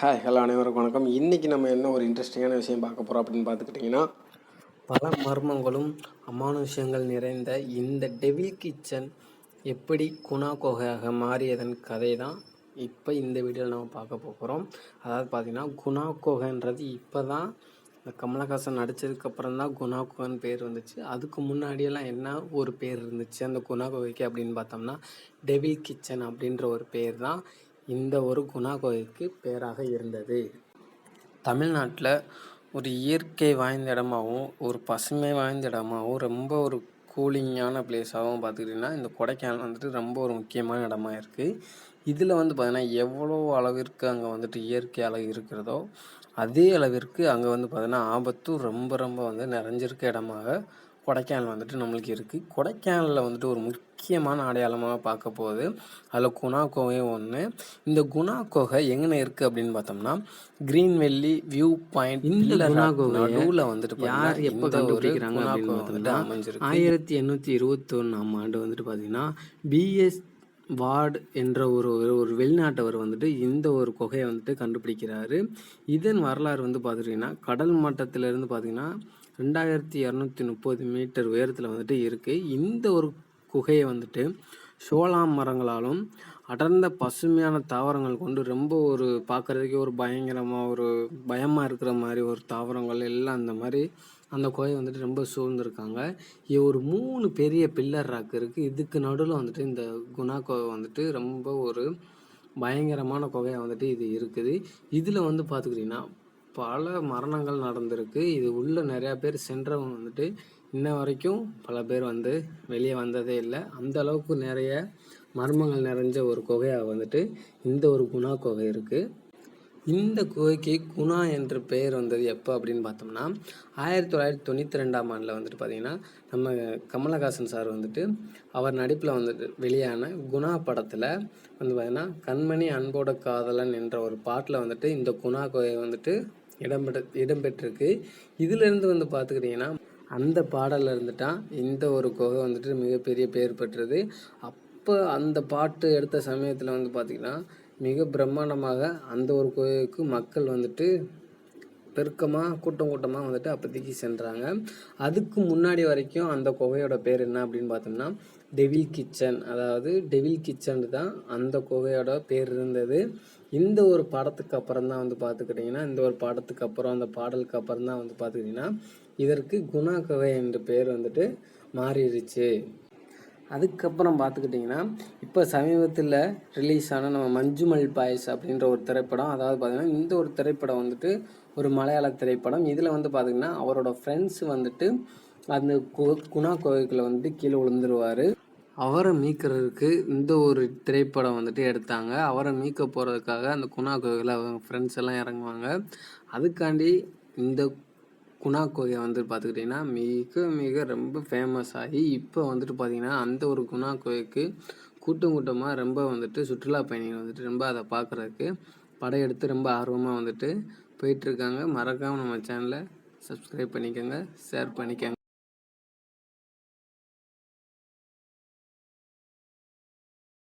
Hi hello அனைவருக்கும் வணக்கம். இன்றைக்கி நம்ம என்ன ஒரு இன்ட்ரெஸ்டிங்கான விஷயம் பார்க்க போகிறோம் அப்படின்னு பார்த்துக்கிட்டிங்கன்னா பல மர்மங்களும் அமானுஷங்கள் நிறைந்த இந்த டெவில் கிச்சன் எப்படி குணா கோகையாக மாறியதன் கதை தான் இப்போ இந்த வீடியோவில் நம்ம பார்க்க போகிறோம் அதாவது பார்த்திங்கன்னா குணா கோகைன்றது இப்போ தான் இந்த கமலஹாசன் நடித்ததுக்கப்புறம் தான் குணா குகன் பேர் வந்துச்சு. அதுக்கு முன்னாடியெல்லாம் என்ன ஒரு பேர் இருந்துச்சு? அந்த குணா கோகைக்கு அப்படின்னு பார்த்தோம்னா டெவில் கிச்சன் அப்படின்ற ஒரு பேர் தான் இந்த ஒரு குணா பேராக இருந்தது. தமிழ்நாட்டில் ஒரு இயற்கை வாய்ந்த இடமாகவும் ஒரு பசுமை வாய்ந்த இடமாகவும் ரொம்ப ஒரு கூலிங்கான பிளேஸாகவும் பார்த்துக்கிட்டிங்கன்னா இந்த கொடைக்கானல் வந்துட்டு ரொம்ப ஒரு முக்கியமான இடமா இருக்குது இதில் வந்து பார்த்திங்கன்னா எவ்வளோ அளவிற்கு அங்கே வந்துட்டு இயற்கை அழகு இருக்கிறதோ அதே அளவிற்கு அங்கே வந்து பார்த்திங்கன்னா ஆபத்தும் ரொம்ப ரொம்ப வந்து நிறைஞ்சிருக்க இடமாக கொடைக்கானல் வந்துட்டு நம்மளுக்கு இருக்குது கொடைக்கானலில் வந்துட்டு ஒரு முக்கியமான அடையாளமாக பார்க்க போகுது. அதில் குணா கோகையும் ஒன்று இந்த குணா கோகை எங்கே இருக்குது அப்படின்னு பார்த்தோம்னா கிரீன்வெல்லி வியூ பாயிண்ட் இந்த குணா கோகை நடுவில் வந்துட்டு யார் எப்போ கண்டுபிடிக்கிறாங்க அப்படின்னு பார்த்தோம்னா அமைஞ்சிருக்கு. ஆயிரத்தி எண்ணூற்றி இருபத்தொன்னாம் ஆண்டு வந்துட்டு பார்த்தீங்கன்னா பிஎஸ் வார்டு என்ற ஒரு ஒரு- ஒரு வெளிநாட்டவர் வந்துட்டு இந்த ஒரு குகையை வந்துட்டு கண்டுபிடிக்கிறாரு. இதன் வரலாறு வந்து பார்த்துட்டிங்கன்னா கடல் மட்டத்திலிருந்து பார்த்தீங்கன்னா ரெண்டாயிரத்தி இரநூத்தி முப்பது மீட்டர் உயரத்தில் வந்துட்டு இருக்குது இந்த ஒரு குகையை வந்துட்டு சோளா மரங்களாலும் அடர்ந்த பசுமையான தாவரங்கள் கொண்டு ரொம்ப ஒரு பார்க்குறதுக்கே ஒரு பயங்கரமாக ஒரு பயமாக இருக்கிற மாதிரி ஒரு தாவரங்கள் எல்லாம் அந்த மாதிரி அந்த குகையை வந்துட்டு ரொம்ப சூழ்ந்திருக்காங்க. இது ஒரு மூணு பெரிய பில்லர் ராக் இருக்குது இதுக்கு நடுவில் வந்துட்டு இந்த குணா குகை வந்துட்டு ரொம்ப ஒரு பயங்கரமான குகையாக வந்துட்டு இது இருக்குது. இதில் வந்து பார்த்துக்கிட்டிங்கன்னா பல மரணங்கள் நடந்திருக்கு. இது உள்ள நிறையா பேர் சென்றவங்க வந்துட்டு இன்ன வரைக்கும் பல பேர் வந்து வெளியே வந்ததே இல்லை. அந்த அளவுக்கு நிறைய மர்மங்கள் நிறைஞ்ச ஒரு குகையாக வந்துட்டு இந்த ஒரு குணா குகை இருக்குது இந்த குகைக்கு குணா என்ற பெயர் வந்தது எப்போ அப்படின்னு பார்த்தோம்னா ஆயிரத்தி தொள்ளாயிரத்தி தொண்ணூற்றி ரெண்டாம் ஆண்டில் வந்துட்டு பார்த்தீங்கன்னா நம்ம கமலஹாசன் சார் வந்துட்டு அவர் நடிப்பில் வந்துட்டு வெளியான குணா படத்தில் வந்து பார்த்திங்கன்னா கண்மணி அன்போட காதலன் என்ற ஒரு பாட்டில் வந்துட்டு இந்த குணா குகையை வந்துட்டு இடம்பெற்ற இடம்பெற்றிருக்கு. இதிலிருந்து வந்து பார்த்துக்கிட்டிங்கன்னா அந்த பாடலில் இருந்துட்டான் இந்த ஒரு குகை வந்துட்டு மிகப்பெரிய பேர் பெற்றது. அப்போ அந்த பாட்டு எடுத்த சமயத்தில் வந்து பார்த்திங்கன்னா மிக பிரம்மாண்டமாக அந்த ஒரு குகைக்கு மக்கள் வந்துட்டு பெருக்கமாக கூட்டம் கூட்டமாக வந்துட்டு அப்போதைக்கு சென்றாங்க. அதுக்கு முன்னாடி வரைக்கும் அந்த குகையோட பேர் என்ன அப்படின்னு பார்த்தோம்னா டெவில் கிச்சன் அதாவது டெவில் கிச்சன் தான் அந்த குகையோட பேர் இருந்தது. இந்த ஒரு படத்துக்கு அப்புறம் தான் வந்து பார்த்துக்கிட்டிங்கன்னா இந்த ஒரு படத்துக்கு அப்புறம் அந்த பாடலுக்கு அப்புறம் தான் வந்து பார்த்துக்கிட்டிங்கன்னா இதற்கு குணா குகை என்ற பேர் வந்துட்டு மாறிடுச்சு. அதுக்கப்புறம் பார்த்துக்கிட்டிங்கன்னா இப்போ சமீபத்தில் ரிலீஸ் ஆன நம்ம மஞ்சுமல் பாய்ஸ் அப்படின்ற ஒரு திரைப்படம் அதாவது பார்த்திங்கன்னா இந்த ஒரு திரைப்படம் வந்துட்டு ஒரு மலையாள திரைப்படம். இதில் வந்து பார்த்திங்கன்னா அவரோட ஃப்ரெண்ட்ஸ் வந்துட்டு அந்த குணா கோவிலுக்குள்ள வந்துட்டு கீழே விழுந்துருவார். அவரை மீட்கிறதுக்கு இந்த ஒரு திரைப்படம் வந்துட்டு எடுத்தாங்க. அவரை மீட்க போகிறதுக்காக அந்த குணா கோவிலில் அவங்க ஃப்ரெண்ட்ஸ் எல்லாம் இறங்குவாங்க. அதுக்காண்டி இந்த குணா கோகை வந்துட்டு பார்த்துக்கிட்டிங்கன்னா மிக மிக ரொம்ப ஃபேமஸ் ஆகி இப்போ வந்துட்டு பார்த்திங்கன்னா அந்த ஒரு குணா கோகைக்கு கூட்டம் கூட்டமாக ரொம்ப வந்துட்டு சுற்றுலா பயணிகள் வந்துட்டு ரொம்ப அதை பார்க்குறதுக்கு படையெடுத்து ரொம்ப ஆர்வமாக வந்துட்டு போயிட்டுருக்காங்க மறக்காமல் நம்ம சேனலை சப்ஸ்கிரைப் பண்ணிக்கோங்க. ஷேர் பண்ணிக்கோங்க.